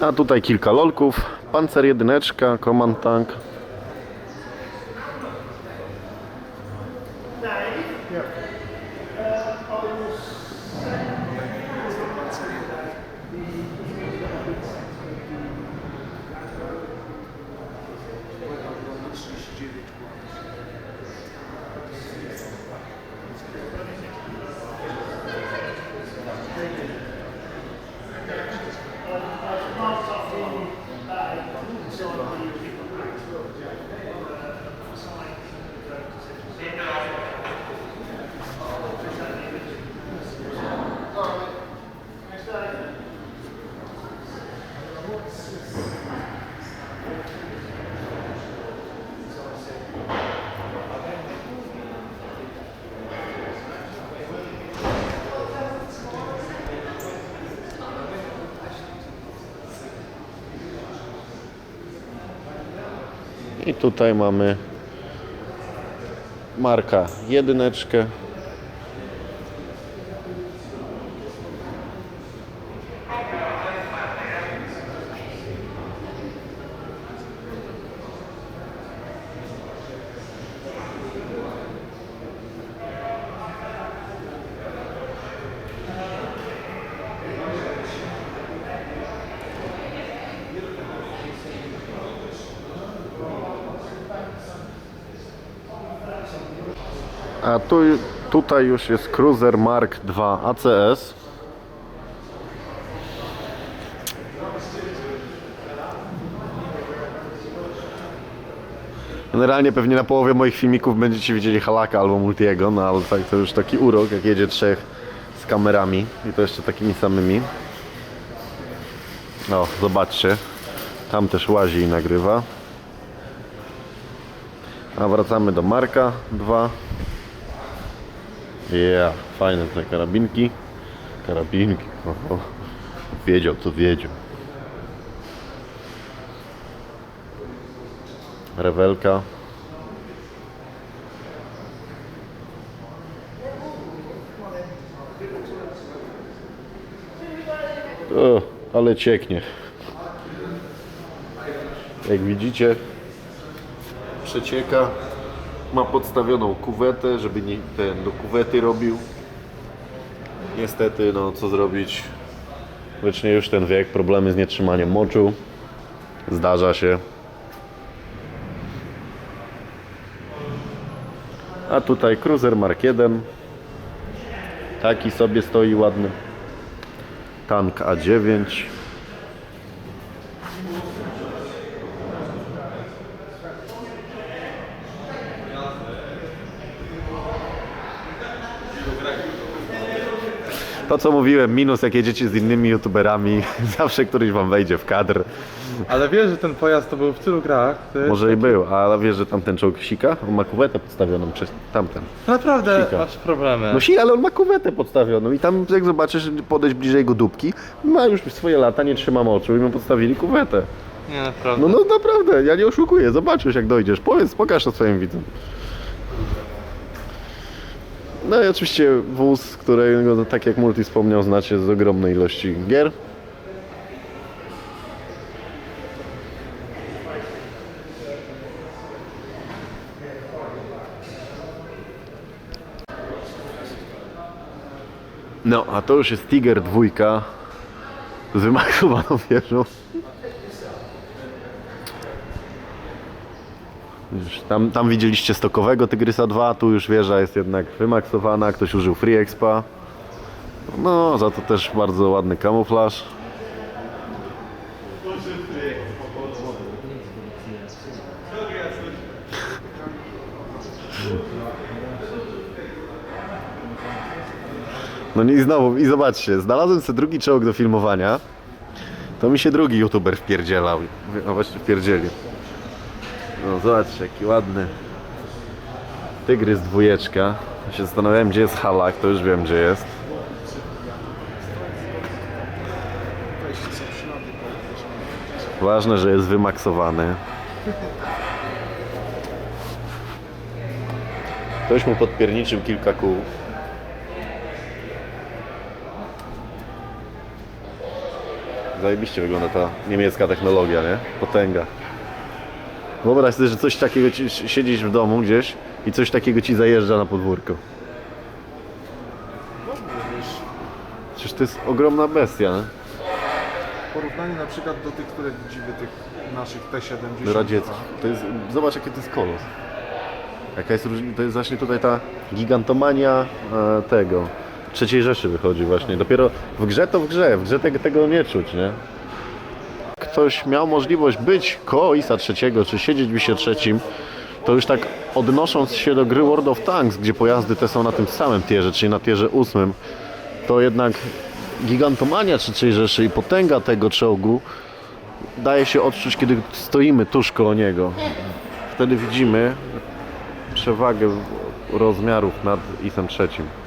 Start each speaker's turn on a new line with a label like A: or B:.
A: A tutaj kilka lolków. Pancer jedyneczka, Command Tank. I tutaj mamy marka jedyneczkę. A tu, tutaj już jest Cruiser Mark II ACS. Generalnie pewnie na połowie moich filmików będziecie widzieli Halaka albo Multiego, no ale tak to już taki urok, jak jedzie trzech z kamerami i to jeszcze takimi samymi. O, zobaczcie. Tam też łazi i nagrywa. A wracamy do Marka 2. Yeah, fajne te karabinki. Karabinki. Oho. Wiedział, to wiedział. Rewelka. O, ale cieknie. Jak widzicie, przecieka. Ma podstawioną kuwetę, żeby nie, ten do kuwety robił. Niestety, no co zrobić? Wycznie już ten wiek, problemy z nietrzymaniem moczu. Zdarza się. A tutaj Cruiser Mark 1. Taki sobie stoi ładny. Tank A9. To co mówiłem, minus jak jedziecie z innymi youtuberami, zawsze któryś wam wejdzie w kadr.
B: Ale wiesz, że ten pojazd to był w tylu grach.
A: Może i był, ale wiesz, że tamten czołg sika? On ma kuwetę podstawioną przez tamten.
B: Naprawdę
A: Sika.
B: masz problemy.
A: No si, ale on ma kuwetę podstawioną i tam jak zobaczysz, podejść bliżej jego dupki, ma już swoje lata, nie trzyma moczu i mu podstawili kuwetę.
B: Nie, naprawdę.
A: No no naprawdę, ja nie oszukuję, zobaczysz jak dojdziesz, powiedz, pokaż to swoim widzom. No i oczywiście wóz, którego, no, tak jak Multi wspomniał, znacie z ogromnej ilości gier. No, a to już jest Tiger 2 z wymaksowaną wieżą. Już Tam, tam widzieliście stokowego Tygrysa 2, tu już wieża jest jednak wymaksowana, ktoś użył Free Expa. No, za to też bardzo ładny kamuflaż. No i znowu, i zobaczcie, znalazłem sobie drugi czołg do filmowania. To mi się drugi youtuber wpierdzielał. No właśnie wpierdzielił. No zobaczcie, jaki ładny tygrys dwójeczka. Ja się zastanawiałem, gdzie jest halak, to już wiem, gdzie jest. Ważne, że jest wymaksowany. Ktoś mu podpierniczył kilka kół. Zajebiście wygląda ta niemiecka technologia, nie? Potęga. Wyobraź sobie, że coś takiego ci, siedzisz w domu gdzieś i coś takiego ci zajeżdża na podwórko. Przecież to jest ogromna bestia, nie?
C: Porównanie na przykład do tych, które widzimy, tych naszych T-70.
A: radzieckich. To jest, zobacz jaki to jest kolos. Jaka jest różnica, to jest właśnie tutaj ta gigantomania e, tego, trzeciej Rzeszy wychodzi właśnie. Dopiero w grze to w grze, w grze tego nie czuć, nie? Ktoś miał możliwość być koło ISA trzeciego, czy siedzieć w ISie trzecim, to już tak odnosząc się do gry World of Tanks, gdzie pojazdy te są na tym samym tierze, czyli na tierze ósmym, to jednak gigantomania trzeciej Rzeszy i potęga tego czołgu daje się odczuć, kiedy stoimy tuż koło niego. Wtedy widzimy przewagę rozmiarów nad ISem trzecim.